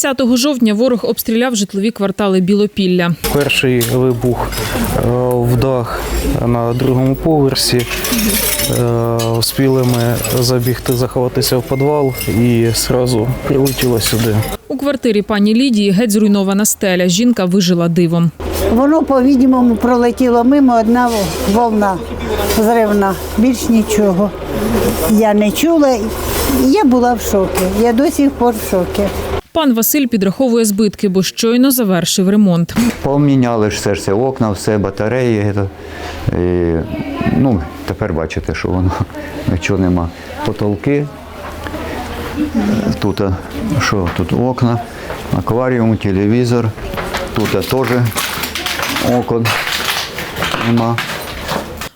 – 10 жовтня ворог обстріляв житлові квартали Білопілля. Перший вибух е, в дах на другому поверсі. Е, Успіли ми забігти, заховатися в підвал і одразу прилетіло сюди. У квартирі пані Лідії геть зруйнована стеля. Жінка вижила дивом. Воно, по-відомому, пролетіло мимо одна волна зривна. Більш нічого. Я не чула. Я була в шокі. Я до сих пор в шокі. Пан Василь підраховує збитки, бо щойно завершив ремонт. Поміняли все, ж це окна, все, батареї. І, ну, тепер бачите, що воно нічого нема. Потолки. Тут що? Тут окна, акваріум, телевізор. Тут теж окон нема.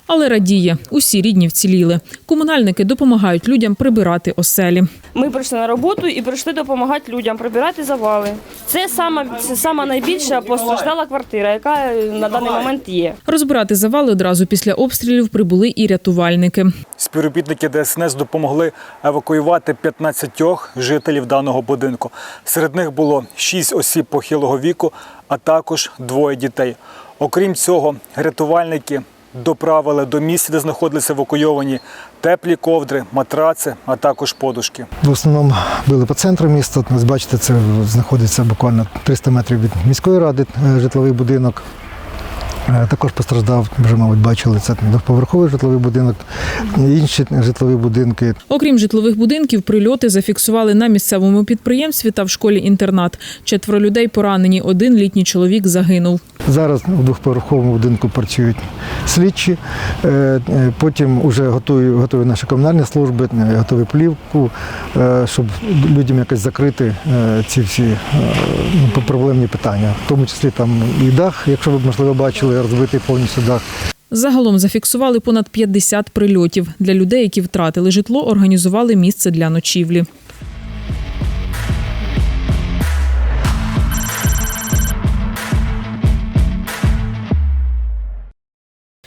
Але радіє, усі рідні вціліли. Комунальники допомагають людям прибирати оселі. Ми прийшли на роботу і прийшли допомагати людям прибирати завали. Це сама це сама найбільша постраждала квартира, яка е, на даний момент є. Розбирати завали одразу після обстрілів прибули і рятувальники. Співробітники ДСНС допомогли евакуювати 15 жителів даного будинку. Серед них було 6 осіб похилого віку, а також двоє дітей. Окрім цього, рятувальники доправили до місця, де знаходилися евакуйовані теплі ковдри, матраци, а також подушки. В основному били по центру міста. Бачите, це знаходиться буквально 300 метрів від міської ради е, житловий будинок. Е, Також постраждав, вже, мабуть, бачили, це двоповерховий житловий будинок, інші житлові будинки. Окрім житлових будинків, прильоти зафіксували на місцевому підприємстві та в школі-інтернат. Четверо людей поранені. Один літній чоловік загинув. Зараз у двохповерховому будинку працюють слідчі, е, е, потім вже готові, готові наші комунальні служби, готові плівку, щоб людям якось закрити ці всі ну, проблемні питання. В тому числі там і дах, якщо ви можливо бачили, розбитий повністю дах. Загалом зафіксували понад 50 прильотів. Для людей, які втратили житло, організували місце для ночівлі.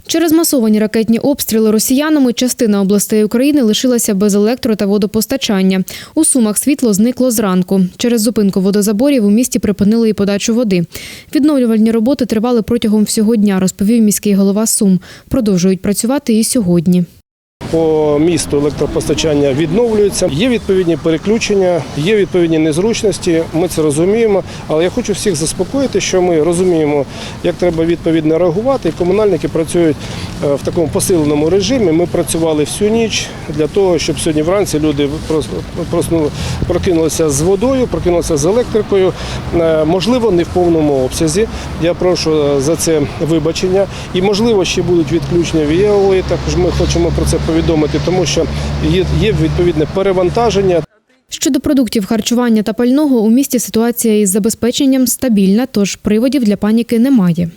Через масовані ракетні обстріли росіянами частина областей України лишилася без електро та водопостачання. У Сумах світло зникло зранку. Через зупинку водозаборів у місті припинили і подачу води. Відновлювальні роботи тривали протягом всього дня, розповів міський голова Сум. Продовжують працювати і сьогодні. По місту електропостачання відновлюється. Є відповідні переключення, є відповідні незручності. Ми це розуміємо. Але я хочу всіх заспокоїти, що ми розуміємо, як треба відповідно реагувати. Комунальники працюють е, в такому посиленому режимі. Ми працювали всю ніч для того, щоб сьогодні вранці люди прос- проснули- прокинулися з водою, прокинулися з електрикою. Е, Можливо, не в повному обсязі. Я прошу е, за це вибачення. І можливо, ще будуть відключення віялової. Також ми хочемо про це повідомити, тому що є, є відповідне перевантаження. Щодо продуктів харчування та пального, у місті ситуація із забезпеченням стабільна, тож приводів для паніки немає.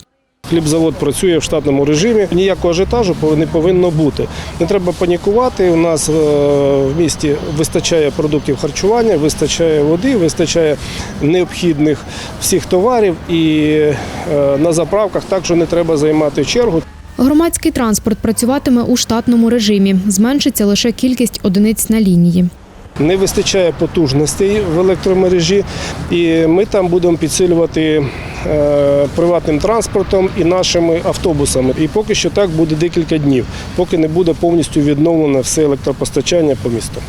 Хлібзавод працює в штатному режимі. Ніякого ажіотажу не повинно бути. Не треба панікувати. У нас е, в місті вистачає продуктів харчування, вистачає води, вистачає необхідних всіх товарів. І е, на заправках також не треба займати чергу. Громадський транспорт працюватиме у штатному режимі. Зменшиться лише кількість одиниць на лінії. Не вистачає потужностей в електромережі, і ми там будемо підсилювати е, приватним транспортом і нашими автобусами. І поки що так буде декілька днів, поки не буде повністю відновлено все електропостачання по місту.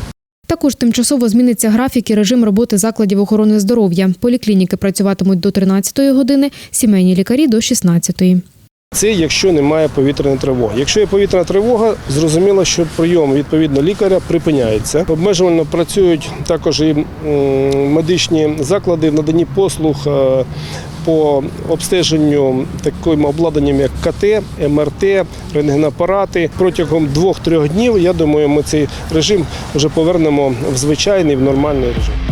Також тимчасово зміниться графік і режим роботи закладів охорони здоров'я. Поліклініки працюватимуть до 13-ї години, сімейні лікарі до 16. Це якщо немає повітряної тривоги. Якщо є повітряна тривога, зрозуміло, що прийом відповідно лікаря припиняється. Обмежувально працюють також і медичні заклади в наданні послуг е, по обстеженню таким обладнанням, як КТ, МРТ, рентгенапарати. Протягом двох-трьох днів, я думаю, ми цей режим вже повернемо в звичайний, в нормальний режим.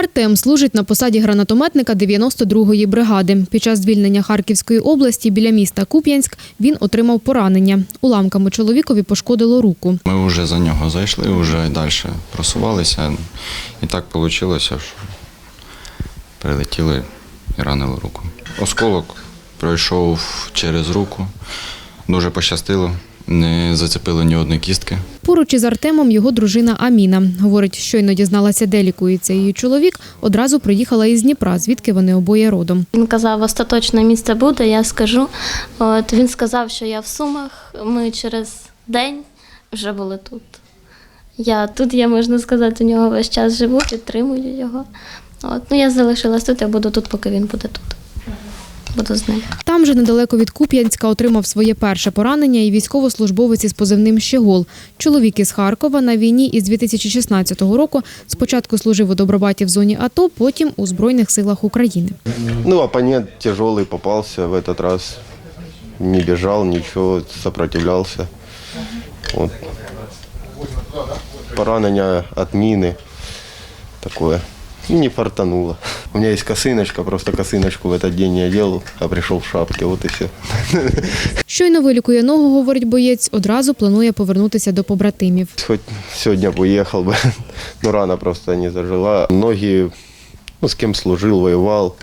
Артем служить на посаді гранатометника 92-ї бригади. Під час звільнення Харківської області біля міста Куп'янськ він отримав поранення. Уламками чоловікові пошкодило руку. Ми вже за нього зайшли, вже далі просувалися. І так вийшло, що прилетіли і ранили руку. Осколок пройшов через руку. Дуже пощастило, не зацепили ні одної кістки. Поруч із Артемом його дружина Аміна. Говорить, щойно дізналася, де лікується її чоловік, одразу приїхала із Дніпра, звідки вони обоє родом. Він казав, остаточне місце буде, я скажу. От він сказав, що я в Сумах. Ми через день вже були тут. Я тут, я можна сказати, у нього весь час живу, підтримую його. От, ну я залишилась тут, я буду тут, поки він буде тут Буду з ним. Там же недалеко від Куп'янська отримав своє перше поранення і військовослужбовець із позивним Щегол. Чоловік із Харкова на війні із 2016 року спочатку служив у Добробаті в зоні АТО, потім у Збройних силах України. Ну, оппонент тяжелый попался в этот раз. Не бежал, ничего, сопротивлялся. Вот. Поранение от мины такое. И не фартануло. У меня есть косыночка, просто косыночку в этот день не одел, а пришел в шапке, вот и все. Щойно вилікує ногу, говорить боєць, одразу планує повернутися до побратимів. Хоть сегодня бы уехал бы, но рана просто не зажила. Многие, ну, с кем служил, воевал,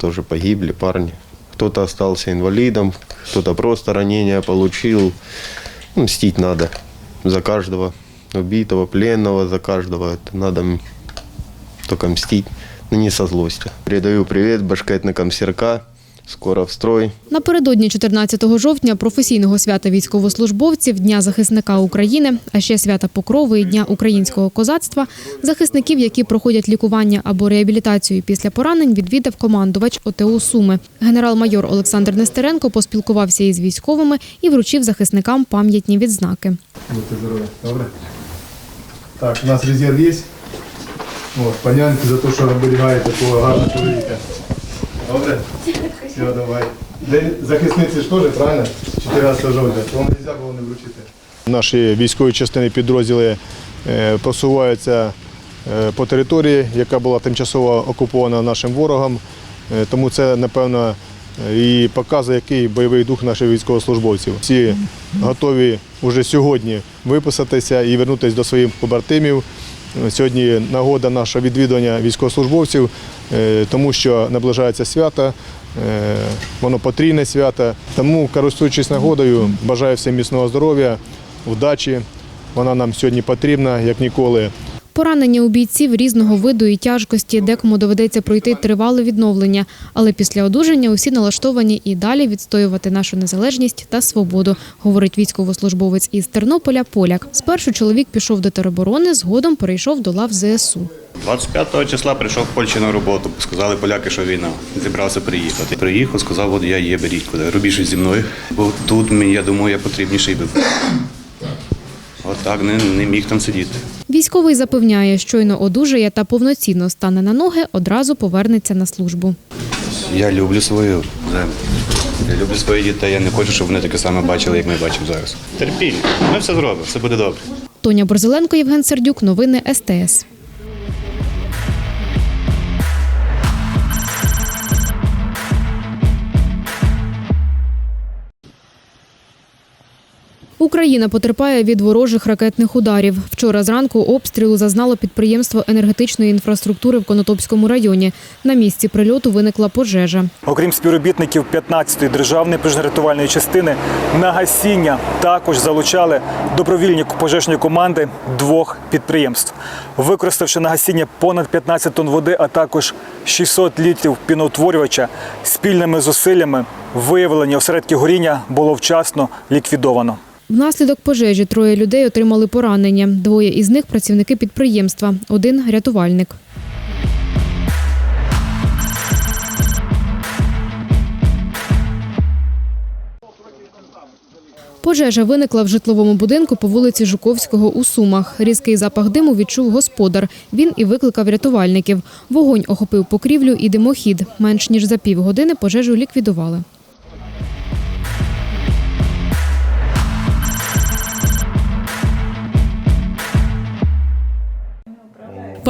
тоже погибли парни. Кто-то остался инвалидом, кто-то просто ранение получил. Ну, мстить надо за каждого убитого, пленного, за каждого. Это надо м- только мстить, но не со злостью. Передаю привет башкетникам Серка. Скоро в строй. Напередодні 14 жовтня професійного свята військовослужбовців, Дня захисника України, а ще свята Покрови і Дня українського козацтва, захисників, які проходять лікування або реабілітацію після поранень, відвідав командувач ОТУ Суми. Генерал-майор Олександр Нестеренко поспілкувався із військовими і вручив захисникам пам'ятні відзнаки. Будьте здорові. Добре? Так, у нас резерв є. От, панянки за те, що оберігаєте такого гарного чоловіка. Добре? Все, давай. День захисниці ж теж, правильно? 14 жовтня. То вам не можна було не вручити. Наші військові частини підрозділи е, просуваються е, по території, яка була тимчасово окупована нашим ворогом. Е, Тому це, напевно, і показує, який бойовий дух наших військовослужбовців. Всі готові вже сьогодні виписатися і вернутися до своїх побратимів. Сьогодні нагода наша відвідування військовослужбовців, е, тому що наближається свято, е, воно потрійне свято. Тому, користуючись нагодою, бажаю всім міцного здоров'я, вдачі. Вона нам сьогодні потрібна, як ніколи. Поранення у бійців різного виду і тяжкості, декому доведеться пройти тривале відновлення, але після одужання усі налаштовані і далі відстоювати нашу незалежність та свободу, говорить військовослужбовець із Тернополя Поляк. Спершу чоловік пішов до тероборони, згодом перейшов до лав ЗСУ. 25 числа прийшов в Польщі на роботу. Сказали поляки, що війна. Зібрався приїхати. Приїхав, сказав, от я є, беріть куди. Робіть щось зі мною. Бо тут я думаю, я потрібніший був. От так не, не міг там сидіти. Військовий запевняє, щойно одужає та повноцінно стане на ноги, одразу повернеться на службу. Я люблю свою землю. Я люблю своїх дітей. Я не хочу, щоб вони таке саме бачили, як ми бачимо зараз. Терпіть, Ми все зробимо, все буде добре. Тоня Борзеленко, Євген Сердюк, новини СТС. Україна потерпає від ворожих ракетних ударів. Вчора зранку обстрілу зазнало підприємство енергетичної інфраструктури в Конотопському районі. На місці прильоту виникла пожежа. Окрім співробітників 15-ї державної пожежно-рятувальної частини, на гасіння також залучали добровільні пожежні команди двох підприємств. Використавши на гасіння понад 15 тонн води, а також 600 літрів піноутворювача, спільними зусиллями виявлення осередки горіння було вчасно ліквідовано. Внаслідок пожежі троє людей отримали поранення. Двоє із них працівники підприємства, один рятувальник. Пожежа виникла в житловому будинку по вулиці Жуковського у Сумах. Різкий запах диму відчув господар. Він і викликав рятувальників. Вогонь охопив покрівлю і димохід. Менш ніж за півгодини пожежу ліквідували.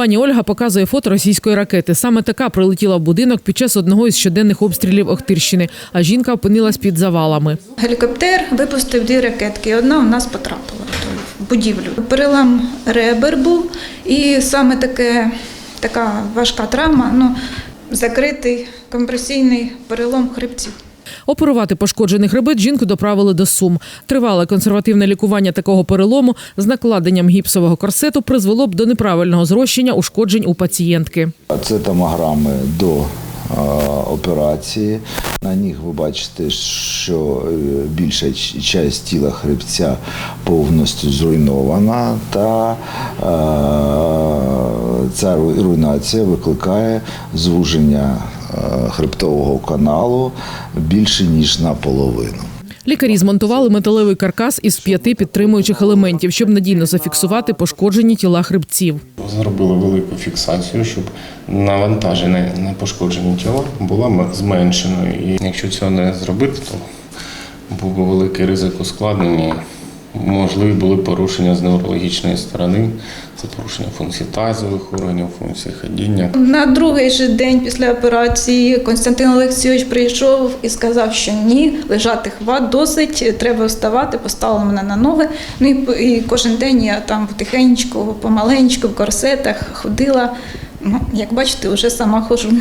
Пані Ольга показує фото російської ракети. Саме така прилетіла в будинок під час одного із щоденних обстрілів Охтирщини. А жінка опинилась під завалами. Гелікоптер випустив дві ракетки. і Одна у нас потрапила в будівлю. Перелам ребер був, і саме таке, така важка травма ну, закритий компресійний перелом хребців. Оперувати пошкоджений хребет жінку доправили до Сум. Тривале консервативне лікування такого перелому з накладенням гіпсового корсету призвело б до неправильного зрощення ушкоджень у пацієнтки. Це томограми до е, операції. На них ви бачите, що е, більша ч- часть тіла хребця повністю зруйнована, та е, ця руйнація викликає звуження хребтового каналу більше ніж наполовину. Лікарі змонтували металевий каркас із п'яти підтримуючих елементів, щоб надійно зафіксувати пошкоджені тіла хребців. Зробили велику фіксацію, щоб навантаження на пошкоджені тіла було зменшено. І якщо цього не зробити, то був би великий ризик ускладнення. Можливі були порушення з неврологічної сторони, це порушення функцій тазових органів, функцій ходіння. На другий же день після операції Константин Олексійович прийшов і сказав, що ні, лежати хват досить, треба вставати, поставили мене на ноги. Ну і, і кожен день я там потихеньку, помаленьку, в корсетах ходила. Ну, як бачите, вже сама ходжу.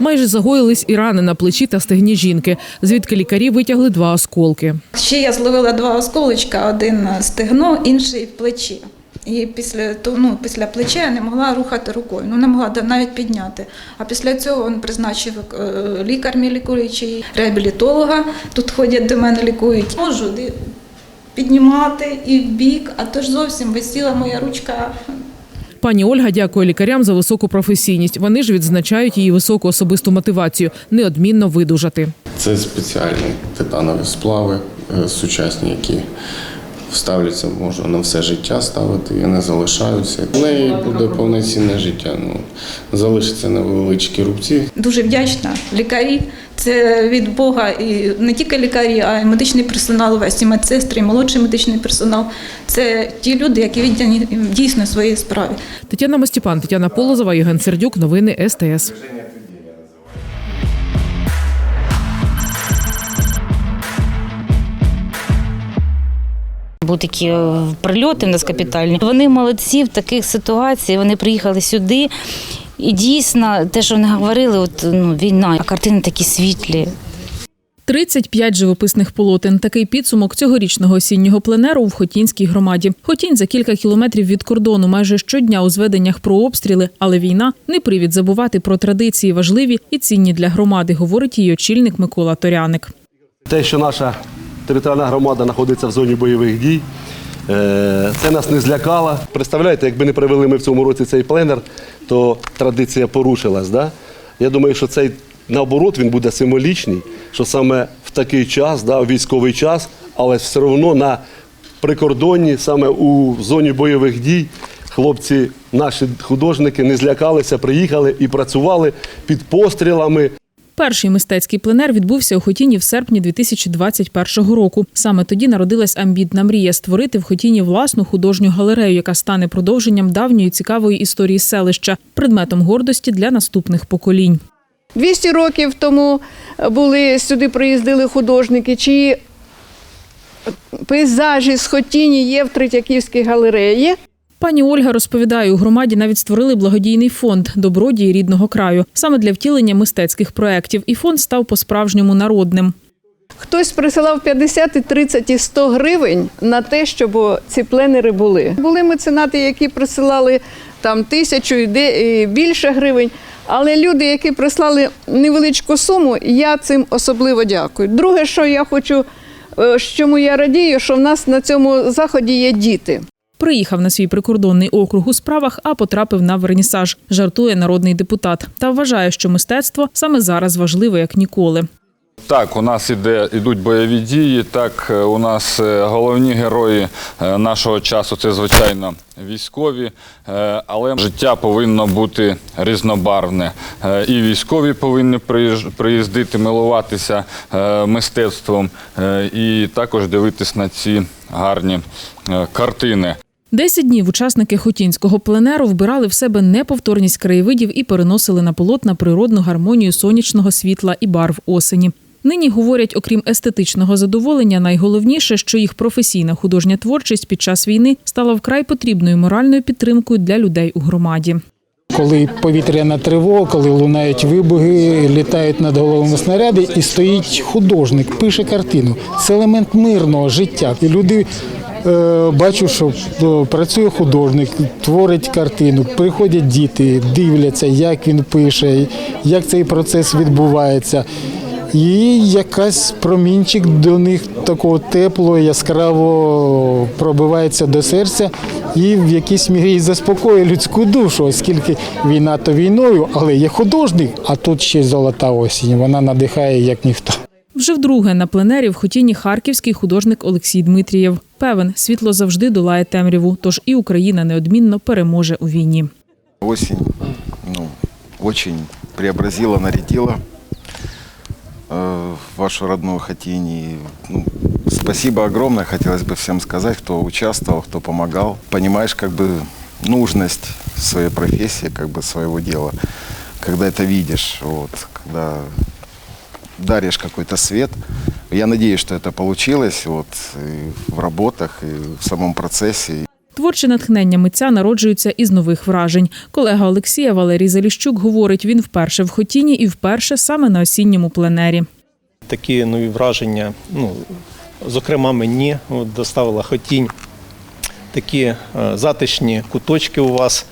Майже загоїлись і рани на плечі та стегні жінки, звідки лікарі витягли два осколки. Ще я зловила два осколочка, один стегно, інший в плечі. І після то- ну, після плеча я не могла рухати рукою, ну не могла навіть підняти. А після цього він призначив е, лікар мій лікуючий, реабілітолога. Тут ходять до мене лікують. Можу піднімати і в бік, а то ж зовсім висіла моя ручка Пані Ольга дякує лікарям за високу професійність. Вони ж відзначають її високу особисту мотивацію неодмінно видужати. Це спеціальні титанові сплави, е, сучасні, які ставляться, можна на все життя ставити і не залишаються. В неї буде повноцінне життя. Ну, залишаться невеличкі рубці, Дуже вдячна лікарі. Це від Бога і не тільки лікарі, а й медичний персонал, весь і медсестри, і молодший медичний персонал. Це ті люди, які віддані дійсно своїй справі. Тетяна Мастіпан, Тетяна Полозова, Євген Сердюк. Новини СТС. Були такі е, прильоти в нас капітальні. Вони молодці в таких ситуаціях. Вони приїхали сюди. І дійсно, те, що вони говорили, от ну війна, а картини такі світлі. 35 живописних полотен. Такий підсумок цьогорічного осіннього пленеру в Хотінській громаді. Хотінь за кілька кілометрів від кордону, майже щодня у зведеннях про обстріли, але війна не привід забувати про традиції важливі і цінні для громади, говорить її очільник Микола Торяник. Те, що наша територіальна громада знаходиться в зоні бойових дій, е, це нас не злякало. Представляєте, якби не провели ми в цьому році цей пленер, то традиція порушилась. Да? Я думаю, що цей наоборот він буде символічний, що саме в такий час, да, військовий час, але все одно на прикордонні, саме у зоні бойових дій, хлопці, наші художники не злякалися, приїхали і працювали під пострілами. Перший мистецький пленер відбувся у Хотіні в серпні 2021 року. Саме тоді народилась амбітна мрія створити в Хотіні власну художню галерею, яка стане продовженням давньої цікавої історії селища, предметом гордості для наступних поколінь. 200 років тому були сюди приїздили художники, чиї пейзажі з Хотіні є в Третьяківській галереї. Пані Ольга розповідає, у громаді навіть створили благодійний фонд Добродії рідного краю саме для втілення мистецьких проєктів. І фонд став по-справжньому народним. Хтось присилав 50, і 30 і 100 гривень на те, щоб ці пленери були. Були меценати, які присилали там тисячу і більше гривень. Але люди, які прислали невеличку суму, я цим особливо дякую. Друге, що я хочу, е, чому я радію, що в нас на цьому заході є діти. Приїхав на свій прикордонний округ у справах, а потрапив на вернісаж. Жартує народний депутат та вважає, що мистецтво саме зараз важливе як ніколи. Так, у нас іде ідуть бойові дії. Так, е, у нас е, головні герої е, нашого часу це звичайно військові, але життя повинно бути різнобарвне. І військові повинні приїздити, милуватися мистецтвом, і також дивитись на ці гарні картини. Десять днів учасники хотінського пленеру вбирали в себе неповторність краєвидів і переносили на полотна природну гармонію сонячного світла і барв осені. Нині говорять, окрім естетичного задоволення, найголовніше, що їх професійна художня творчість під час війни стала вкрай потрібною моральною підтримкою для людей у громаді. Коли повітряна тривога, коли лунають вибухи, літають над головами снаряди, і стоїть художник, пише картину. Це елемент мирного життя. І люди бачу, що е, працює художник, творить картину. Приходять діти, дивляться, як він пише, як цей процес відбувається. І якась промінчик до них такого теплого, яскраво пробивається до серця і в якійсь мірі заспокоює людську душу, оскільки війна то війною, але є художник, а тут ще золота осінь. Вона надихає як ніхто. Вже вдруге на пленері в хотіні харківський художник Олексій Дмитрієв. Певен, світло завжди долає темряву, тож і Україна неодмінно переможе у війні. Осень ну, очень преобразила, нарядила э, вашу родную Хотинь. И, ну, спасибо огромное, хотелось бы всем сказать, кто участвовал, кто помогал. Понимаешь, как бы нужность своей профессии, как бы своего дела, когда это видишь, вот, когда даришь какой-то свет. Я надеюсь, что это получилось вот, и в работах, и в самом процессе. Творче натхнення митця народжується із нових вражень. Колега Олексія Валерій Заліщук говорить, він вперше в хотіні і вперше саме на осінньому пленері. такі нові враження. Ну, зокрема, мені от, доставила хотінь такі е, затишні куточки у вас.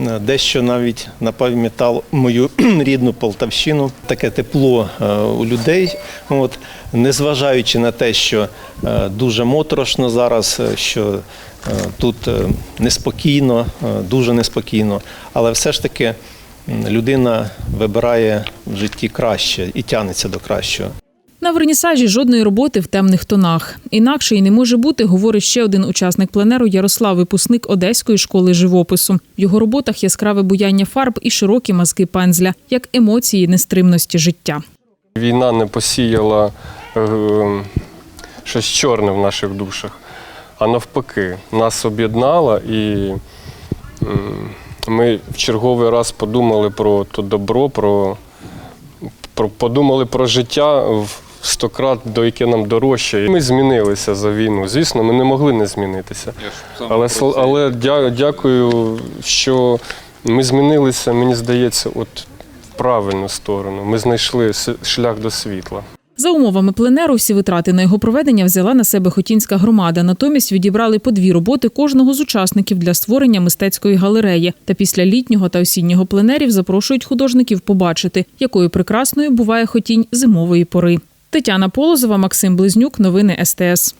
Е, Дещо навіть напам'ятав мою рідну Полтавщину, таке тепло е, у людей. От, незважаючи на те, що е, дуже моторошно зараз, що тут неспокійно, дуже неспокійно, але все ж таки людина вибирає в житті краще і тягнеться до кращого. На вернісажі жодної роботи в темних тонах. Інакше й не може бути, говорить ще один учасник пленеру Ярослав, випускник Одеської школи живопису. В його роботах яскраве буяння фарб і широкі мазки пензля, як емоції нестримності життя. Війна не посіяла е, щось чорне в наших душах, а навпаки, нас об'єднала і м, ми в черговий раз подумали про то добро, про, про подумали про життя в сто крат, до яке нам дорожче. Ми змінилися за війну. Звісно, ми не могли не змінитися. Але, але дя- дякую, що ми змінилися, мені здається, от в правильну сторону. Ми знайшли шлях до світла. За умовами пленеру, всі витрати на його проведення взяла на себе Хотінська громада. Натомість відібрали по дві роботи кожного з учасників для створення мистецької галереї. Та після літнього та осіннього пленерів запрошують художників побачити, якою прекрасною буває хотінь зимової пори. Тетяна Полозова, Максим Близнюк, новини СТС.